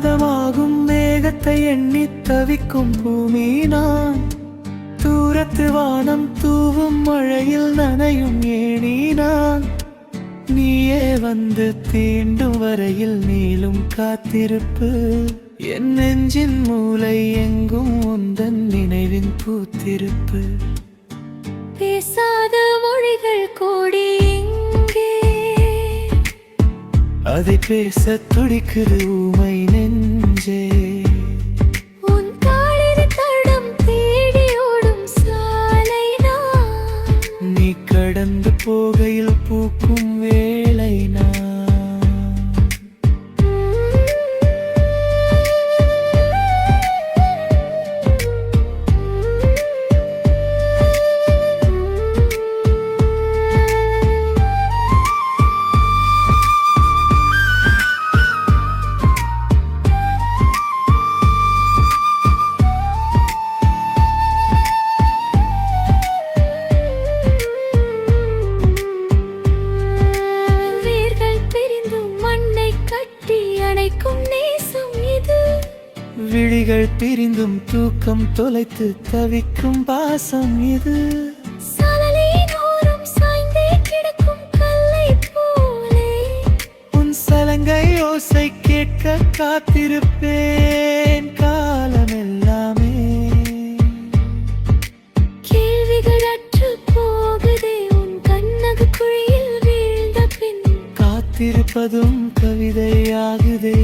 தூரத்தை எண்ணி தவிக்கும் பூமி நான் தூரத்து வானம் தூவும் மழையில் நனையும் ஏனி நான் நீயே வந்து தீண்டும் வரையில் நீளும் காத்திருப்பு. என் நெஞ்சின் மூளை எங்கும் உந்தன் நினைவின் பூத்திருப்பு. பேசாத மொழிகள் கோடி அதை பேச துடிக்குது ஊமை நெஞ்சே உன் காலில் தடம் தேடி ஓடும் சாலை நீ கடந்து போகையில் பூக்கும் அணைக்கும் நேசம் இது. விழிகள் பிரிந்தும் தூக்கம் தொலைத்து தவிக்கும் பாசம் இது. சலங்கை ஓசை கேட்க காத்திருப்பேன். காலமெல்லாமே வைத்திருப்பதும் கவிதையாகுதே.